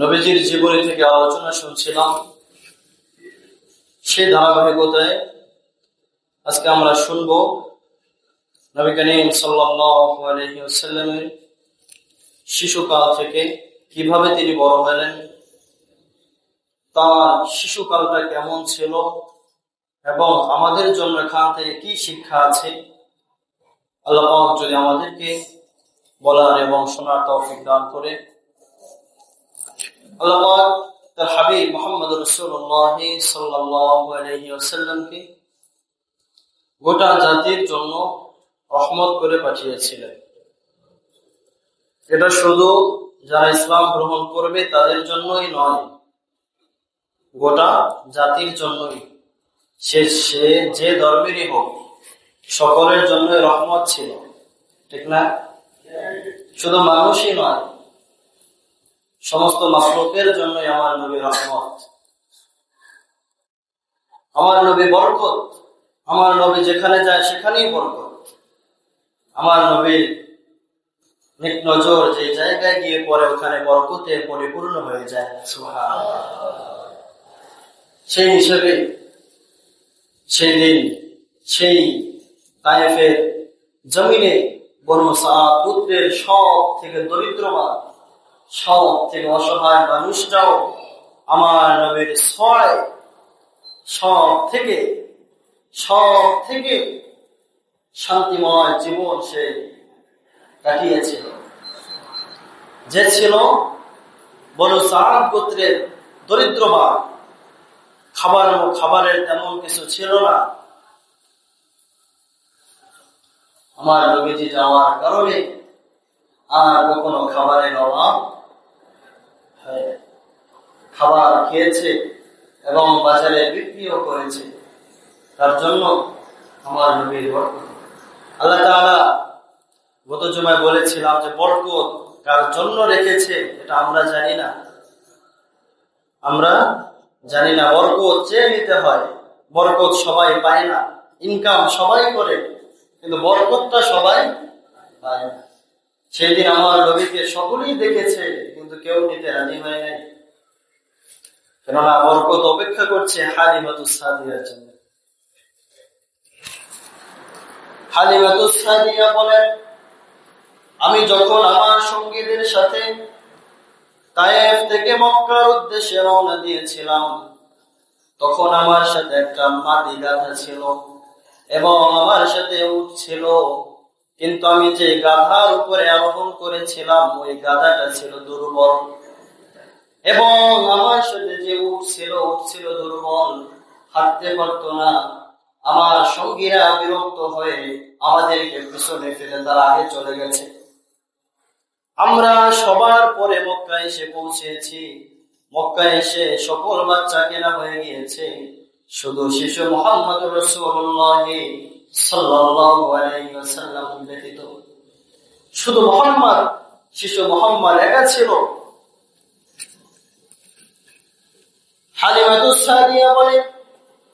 নবীজির জীবনী থেকে আলোচনা শুনছিলাম। সেই ধারাবাহিকতায় আজকে আমরা শুনব নবী করিম সাল্লামের শিশুকাল থেকে কীভাবে তিনি বড় হলেন, তার শিশুকালটা কেমন ছিল এবং আমাদের জন্য এখান থেকে কি শিক্ষা আছে। আল্লাহ যদি আমাদেরকে বলার এবং শোনার তৌফিক দান করে। গোটা জাতির জন্য করে পাঠিয়েছিলেন। এটা শুধু যারা ইসলাম গ্রহণ করবে তাদের জন্যই নয়, গোটা জাতির জন্যই। সে সে যে ধর্মেরই হোক, সকলের জন্য রহমত ছিল, ঠিক না? শুধু মানুষই নয় সমস্ত মাসলুকের জন্যই আমার নবী রহমত। আমার নবী বরকত, আমার নবী যেখানে যায় সেখানেই বরকত। আমার নবীর নিক নজর যে জায়গায় গিয়ে পরে ওখানে বরকতে পরিপূর্ণ হয়ে যায়। সেই হিসেবে সেই দিন, সেই তাইফের জমিনে বনু সাদ পুত্রের সব থেকে দরিদ্রবান সব থেকে অসহায় মানুষটাও আমার নবীর ছয় সব থেকে সব থেকে শান্তিময় জীবন সে কাটিয়েছিল। যে ছিল বড় সাহাব গোত্রের দরিদ্রবান খাবার খাবারের তেমন কিছু ছিল না। আমার নবীজি যাওয়ার কারণে আর কখনো খাবারের অভাব খাবার খেয়েছে এবং বাজারে বিক্রিও করেছে, তার জন্য আমার নবীর আল্লাহ তাআলা গত জমায় বলেছিলাম যে বরকত কার জন্য রেখেছে এটা আমরা জানি না। আমরা জানি না বরকত চেয়ে নিতে হয়, বরকত সবাই পায় না, ইনকাম সবাই করে, কিন্তু বরকতটা সবাই পায় না। সেদিন আমার নবীকে সকলেই দেখেছে কিন্তু কেউ নিতে রাজি হয় নাই। কেননা বরকত অপেক্ষা করছে হালিমাতুসাদিয়ার জন্য। হালিমাতুসাদিয়া বলেন, আমি যখন আমার সঙ্গীদের সাথে তায়েফ থেকে মক্কার উদ্দেশ্যে রওনা দিয়েছিলাম, তখন আমার সাথে একটা মাটি গাথা ছিল এবং আমার সাথে উঠ ছিল কিন্তু আমি যে গাধার উপরে আরোহণ করেছিলাম, ওই গাধাটা ছিল দুর্বল। এবং আমার সাথে যে উঠ ছিল উঠ ছিল দুর্বল, হাঁটতে পারত না। আমার সঙ্গীরা বিরক্ত হয়ে আমাদেরকে পিছনে ফেলে তারা আগে চলে গেছে। আমরা সবার পরে মক্কা এসে পৌঁছেছি। মক্কা এসে সকল বাচ্চা কেনা হয়ে গিয়েছে। শুধু শিশু মোহাম্মদ রসুল্লাহ শুধু মোহাম্মদ, শিশু মোহাম্মদ একা ছিল।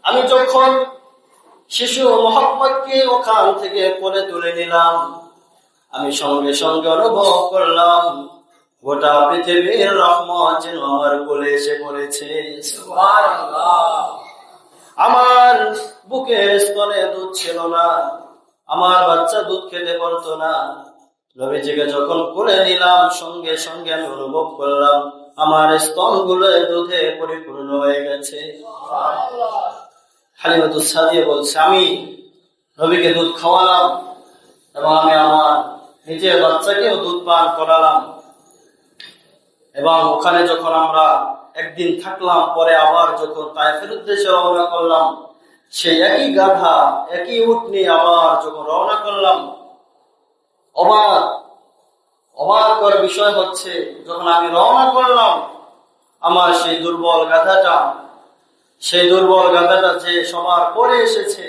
আমি যখন শিশু মোহাম্মদকে ওখান থেকে পরে তুলে নিলাম, আমি সঙ্গে সঙ্গে অনুভব করলাম, গোটা পৃথিবীর রহমত যেন আমার কোলে এসে পড়েছে। আমার বুকের স্তনে দুধ ছিল না, আমার বাচ্চা দুধ খেতে পারতো না। রবিজিকে যখন করে নিলাম, সঙ্গে সঙ্গে আমি অনুভব করলাম, আমার স্তনগুলো দুধে পরিপূর্ণ হয়ে গেছে। আমি রবিকে দুধ খাওয়ালাম এবং আমি আমার নিজের বাচ্চাকেও দুধ পান করালাম। এবং ওখানে যখন আমরা একদিন থাকলাম, পরে আবার যখন তাইফের উদ্দেশ্যে রওনা করলাম, সেই একই গাধা, একই উঠ নিয়ে আবার যখন রওনা করলাম, অবাক অবাক করার বিষয় হচ্ছে, যখন আমি রওনা করলাম, আমার সেই দুর্বল গাধাটা, সেই দুর্বল গাধাটা যে সবার পরে এসেছে,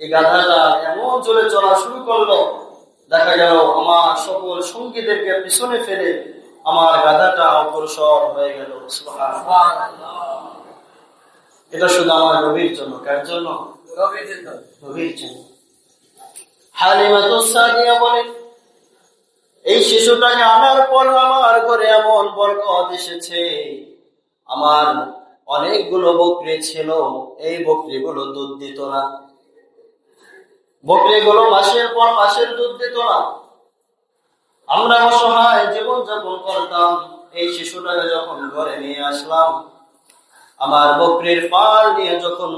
এই গাধাটা এমন চলে চলা শুরু করল, দেখা গেল আমার সকল সঙ্গীদেরকে পিছনে ফেলে আমার গাধাটা অগ্রসর হয়ে গেল এটা শুধু আমার রবির জন্য কার জন্য? রবির জন্য। এই শিশুটাকে আনার পর আমার ঘরে এমন বরকত এসেছে। আমার অনেকগুলো বকরি ছিল এই বকরিগুলো দুধ দিত না। বকরিগুলো মাসের পর মাসের দুধ দিত না। আমরা অসহায় জীবন যাপন করতাম। এই শিশুটাকে যখন ঘরে নিয়ে আসলাম, আমার বকরির পাল নিয়ে যখন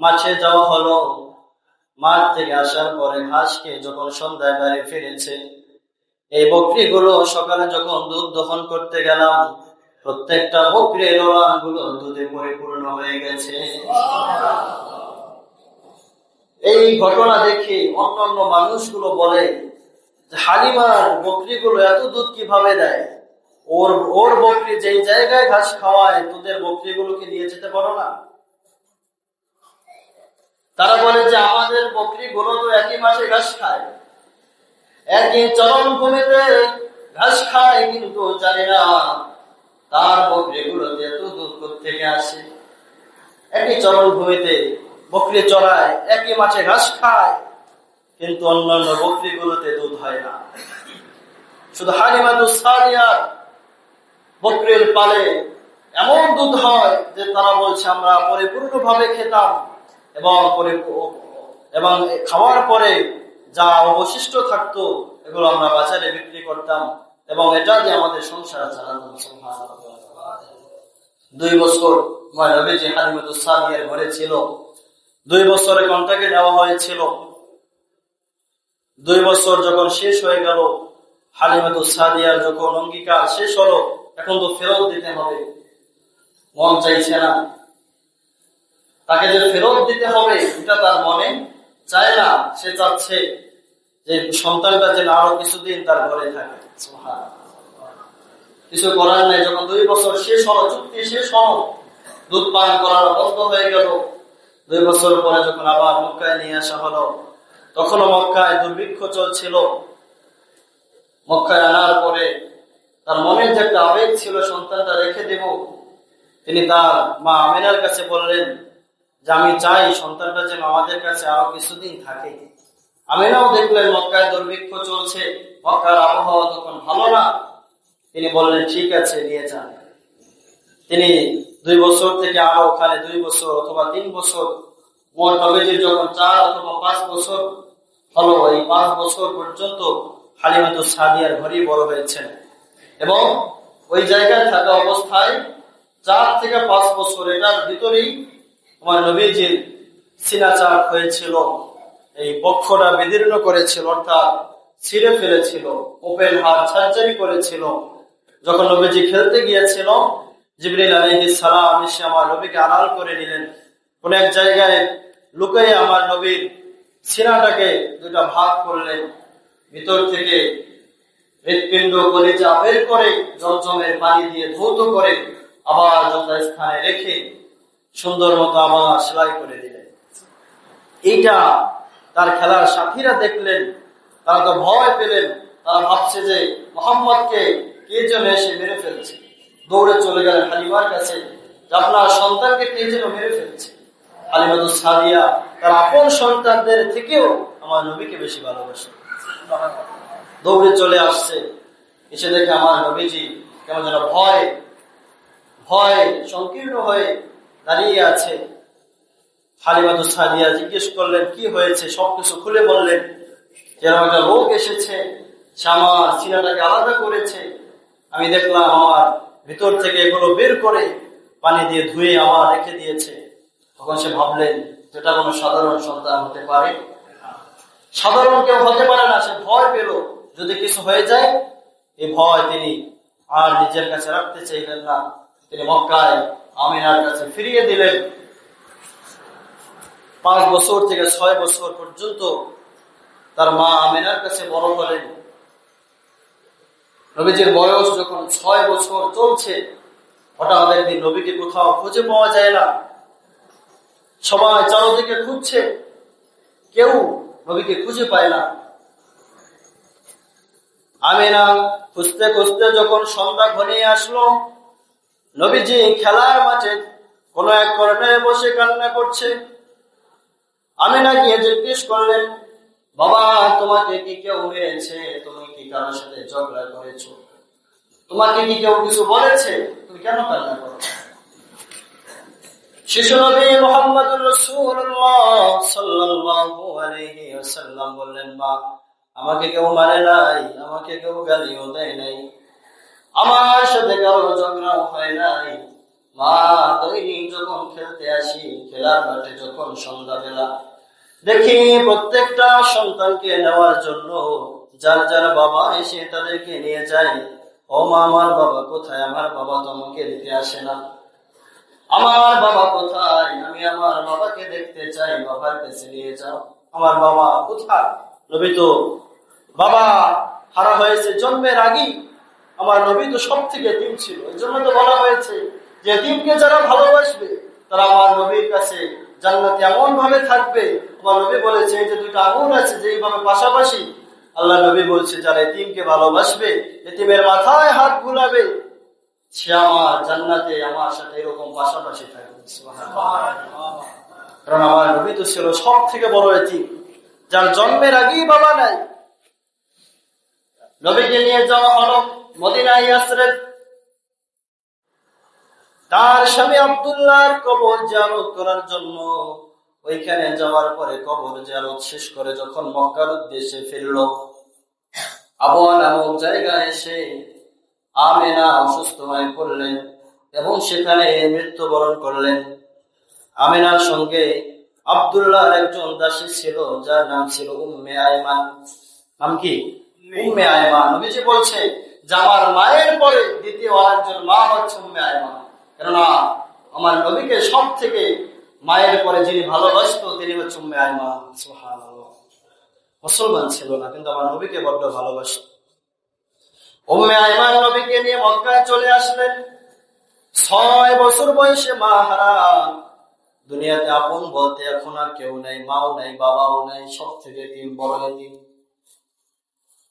মাঠে যাওয়া হলো, মাঠ থেকে আসার পরে খেয়ে যখন সন্ধ্যায় বাড়ি ফিরেছে, এই বকরিগুলো সকালে যখন দুধ দহন করতে গেলাম, প্রত্যেকটা বকরির ওলানগুলো দুধে পরিপূর্ণ হয়ে গেছে। এই ঘটনা দেখে অন্যান্য মানুষগুলো বলে হালিমার বকরিগুলো এত দুধ কীভাবে দেয়? ওর ওর বকরি যেই জায়গায় ঘাস খাওয়ায়, তোদের বকরিগুলোকে নিয়ে যেতে পারো না? তারা বলে যে আমাদের বকরি গুলো তো একই মাসে ঘাস খায়। একই চরম ভূমিতে ঘাস খায়, কিন্তু জানি না তার বকরি গুলোতে এত দুধ থেকে আসে। একই চরম ভূমিতে বকরি চড়ায়, একই মাঠে ঘাস খায়। কিন্তু অন্যান্য বকরি গুলোতে দুধ হয় না। শুধু হালিমাদুস সারিয়ার বকরির পালে এমন দুধ হয় যে তারা বলছে, আমরা পরিপূর্ণভাবে খেতাম এবং এবং খাওয়ার পরে যা অবশিষ্ট থাকতো, এগুলো আমরা বাজারে বিক্রি করতাম এবং এটা দিয়ে আমাদের সংসার চালাতাম দুই বছর নবীজি হালিমতুসালিয়ার ঘরে ছিল। দুই বছরে কন্টাকে নেওয়া হয়েছিল। দুই বছর যখন শেষ হয়ে গেল হালিমাতুসাদিয়ার যখন অঙ্গীকার শেষ হলো, এখন তো ফেরত দিতে হবে। মন চাইছে না। তাকে যে ফেরত দিতে হবে, এটা তার মনে চায় না। সে চাচ্ছে যে সন্তানটা যেন আরও কিছুদিন তার ঘরে থাকে। কিছু করার নেই। যখন দুই বছর শেষ হলো, চুক্তি শেষ হলো, দুধ পান করার বন্ধ হয়ে গেল। দুই বছর পরে যখন আবার মক্কায় নিয়ে আসা হলো তখনও মক্কায় দুর্ভিক্ষ চলছিল। মক্কায় আনার পরে তার মনের যে একটা আবেগ ছিল, সন্তানটা রেখে দেব। তিনি তার মা আমিনার কাছে বললেন, যে আমি চাই সন্তানটা যেন আমাদের কাছে আরও কিছুদিন থাকে। আমিনাও দেখলেন, মক্কায় দুর্ভিক্ষ চলছে, মক্কার আবহাওয়া তখন ভালো না। তিনি বললেন, ঠিক আছে, নিয়ে যান। তিনি দুই বছর থেকে আরও ওখানে দুই বছর অথবা তিন বছর মোট নবীজির যখন চার অথবা পাঁচ বছর হলো, এই পাঁচ বছর পর্যন্ত হালিমাতু সাদিয়ার ঘরেই বড় হয়েছেন এবং ওই জায়গায় থাকা অবস্থায় চার থেকে পাঁচ বছর এটার ভিতরেই তোমার নবীজির সিনাচার হয়েছিল, এই বক্ষটা বিদীর্ণ করেছিল, অর্থাৎ ছিঁড়ে ফেলেছিল, ওপেন হার্ট সার্জারি করেছিল। যখন নবীজি খেলতে গিয়েছিল, জিবরিল আলহি সালাম এসে আমার নবীকে আড়াল করে নিলেন। কোন এক জায়গায় লুকিয়ে আমার নবীর সিনাটাকে দুটা ভাগ করলেন ভিতর থেকে হৃৎপিণ্ড, কলিজা বের করে জমজমের পানি দিয়ে ধৌত করে আবার যথাস্থানে রেখে সুন্দর মতো আবার সেলাই করে দিলেন। এইটা তার খেলার সাথীরা দেখলেন, তারা তো ভয় পেলেন, তারা ভাবছে যে মোহাম্মদকে কে যেন এসে মেরে ফেলছে। দৌড়ে চলে গেলেন হালিমার কাছে আপনার সন্তানকে কে যেন মেরে ফেলছে। সন্তানদের থেকেও আমার নবীকে বেশি যেন ভয় ভয়, সংকীর্ণ হয়ে দাঁড়িয়ে আছে। জিজ্ঞেস করলেন, কি হয়েছে? সবকিছু খুলে বললেন, যেরকম একটা লোক এসেছে, সে আমার আলাদা করেছে। আমি দেখলাম আমার ভিতর থেকে এগুলো বের করে পানি দিয়ে ধুয়ে আমার রেখে দিয়েছে। তখন সে ভাবলেন যেটা কোনো সাধারণ সন্তান হতে পারে। সাধারণ কেউ হতে পারে না, সে ভয় পেল। যদি কিছু হয়ে যায়, এই ভয় তিনি আর নিজের কাছে রাখতে চাইলেন না। তিনি মক্কায় আমিনার কাছে ফিরিয়ে দিলেন। পাঁচ বছর থেকে ছয় বছর পর্যন্ত তার মা আমিনার কাছে বড় হলেন নবীজির বয়স যখন ছয় বছর চলছে, হঠাৎ একদিন নবীকে কোথাও খুঁজে পাওয়া যায় না। সবাই চারোদিকে খুঁজছে। কেউ নবীকে খুঁজে পায় না। আমিনা খুঁজতে খুঁজতে যখন সন্ধ্যা ঘনিয়ে আসলো, নবীজি খেলার মাঠে কোন এক কর্নারে বসে কান্না করছে। আমিনা গিয়ে জিজ্ঞেস করলেন, বাবা, তোমাকে কি কেউ মেরেছে? তুমি কি কারোর সাথে ঝগড়া করেছ? তোমাকে কি কেউ কিছু বলেছে? তুমি কেন কান্না করো আমাকে কেউ নাই, আমাকে কেউ গালিও দেয় নাই, আমার সাথে কারও হয় নাই। মা যখন খেলতে আসি, খেলার মাঠে যখন সন্ধ্যাবেলা দেখি প্রত্যেকটা সন্তানকে নেওয়ার জন্য যার যার বাবা এসে তাদেরকে নিয়ে যায়, ও মা, আমার বাবা কোথায়? আমার বাবা তোমাকে দিতে আসে না। আমার বাবা কোথায়? আমি আমার বাবাকে দেখতে চাই, বাবার কাছে নিয়ে যাও। আমার বাবা কোথায়? নবী তো বাবা হারা হয়েছে, জন্মের আগেই আমার নবী তো সব থেকে দিন ছিল। এই জন্য তো বলা হয়েছে যে দিনকে যারা ভালোবাসবে, তারা আমার নবীর কাছে জান্নাতে এমন ভাবে থাকবে। আমার নবী বলেছে যে দুইটা আগুন আছে, যেইভাবে পাশাপাশি আল্লাহ নবী বলছে, যারা এতিমকে ভালোবাসবে, এতিমের মাথায় হাত ঘুরাবে সে আমার জান্নাতে আমার সাথে এরকম পাশাপাশি কারণ আমার তো ছিল সব থেকে বড় এতিম, যার জন্মের আগেই বাবা নাই। নবীকে নিয়ে যাওয়া হলো মদিনা ইয়াসরের তার স্বামী আবদুল্লাহর কবর জিয়ারত করার জন্য ওইখানে যাওয়ার পরে কবর জিয়ারত শেষ করে যখন মক্কার উদ্দেশ্যে ফিরল, আবহাওয়া নামক জায়গায় এসে আমেনা অসুস্থ হয়ে পড়লেন এবং সেখানে মৃত্যুবরণ করলেন। আমেনার সঙ্গে আবদুল্লাহর একজন দাসী ছিল, যার নাম ছিল উম্মে আয়মান। নাম কি? উম্মে আয়মান। নবীজি বলছে যে, আমার মায়ের পরে দ্বিতীয় আরেকজন মা হচ্ছে উম্মে আয়মান। কেননা, আমার নবীকে সব থেকে মায়ের পরে যিনি ভালোবাসতো, তিনি হচ্ছে উম্মে আয়মান। মুসলমান ছিল না, কিন্তু আমার নবীকে বড্ড ভালোবাসত। নবীকে নিয়ে মক্কায় চলে আসলেন। ছয় বছর বয়সে দুনিয়াতে আপন বলতে এখন আর কেউ নাই, মাও নাই, বাবাও নাই, সব থেকে তিন বড় তিন।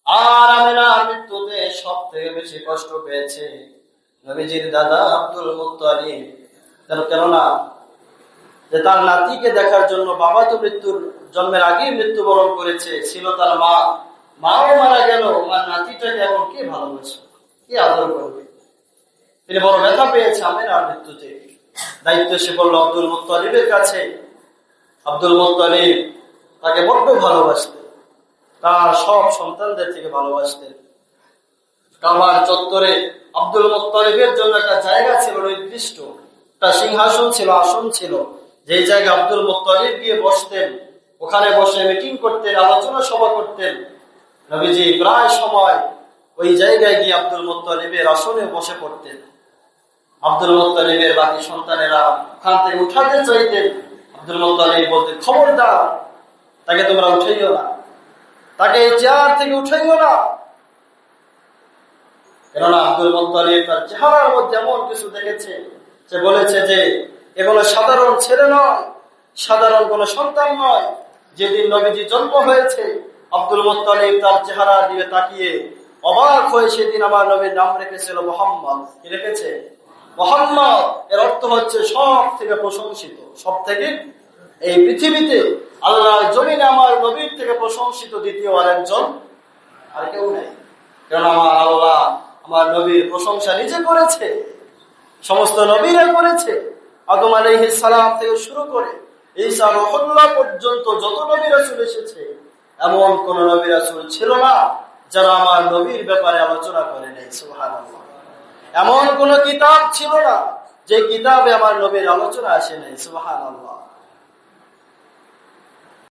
আর মৃত্যুতে সব থেকে বেশি কষ্ট পেয়েছে নবীজির দাদা আব্দুল কেন কেননা যে তার নাতিকে দেখার জন্য বাবা তো মৃত্যুর জন্মের আগেই মৃত্যুবরণ করেছে, ছিল তার মা। মাও মারা গেল আমার নাতিটাকে এখন কে ভালোবাসে? কি আদর করবে? তিনি বড় ব্যথা পেয়েছে আমেনার মৃত্যুতে। দায়িত্ব সে বলল আব্দুল মুত্তালিবের কাছে। আব্দুল মুত্তালিব তাকে বড্ড ভালোবাসতেন। তার সব সন্তানদের থেকে ভালোবাসতেন। কাবার চত্বরে আব্দুল মুত্তালিবের জন্য একটা জায়গা ছিল নির্দিষ্ট। একটা সিংহাসন ছিল, আসন ছিল। যেই জায়গায় আব্দুল মুত্তালিব গিয়ে বসতেন, ওখানে বসে মিটিং করতেন, আলোচনা সভা করতেন। নবীজি প্রায় সময় ওই জায়গায় গিয়ে আব্দুল আসনে বসে পড়তেন। আব্দুল বাকি সন্তানেরা থেকে উঠাতে চাইতেন। আব্দুল বলতে খবরদার, তাকে তোমরা উঠাইও না। তাকে এই চেয়ার থেকে উঠাইও না। কেননা আব্দুল তার চেহারার মধ্যে এমন কিছু দেখেছে সে বলেছে যে এগুলো সাধারণ ছেলে নয়, সাধারণ কোন সন্তান নয়। যেদিন নবীজি জন্ম হয়েছে আব্দুল মুত্তালিব তার চেহারা দিয়ে তাকিয়ে অবাক হয়ে সেদিন আমার নবীর নাম রেখেছিল মোহাম্মদ। কি রেখেছে? মোহাম্মদ এর অর্থ হচ্ছে সব থেকে প্রশংসিত। সব থেকে এই পৃথিবীতে আল্লাহ জমিনে আমার নবীর থেকে প্রশংসিত দ্বিতীয় আর একজন আর কেউ নেই। কারণ আমার আল্লাহ আমার নবীর প্রশংসা নিজে করেছে, সমস্ত নবীরা করেছে। আদম সালাম থেকে শুরু করে ঈসা রহল্লা পর্যন্ত যত নবী রাসূল এসেছে এমন কোন নবী রাসূল ছিল না যারা আমার নবীর ব্যাপারে আলোচনা করে নেই সুহান এমন কোন কিতাব ছিল না যে কিতাবে আমার নবীর আলোচনা আসে নাই, সুবহানাল্লাহ।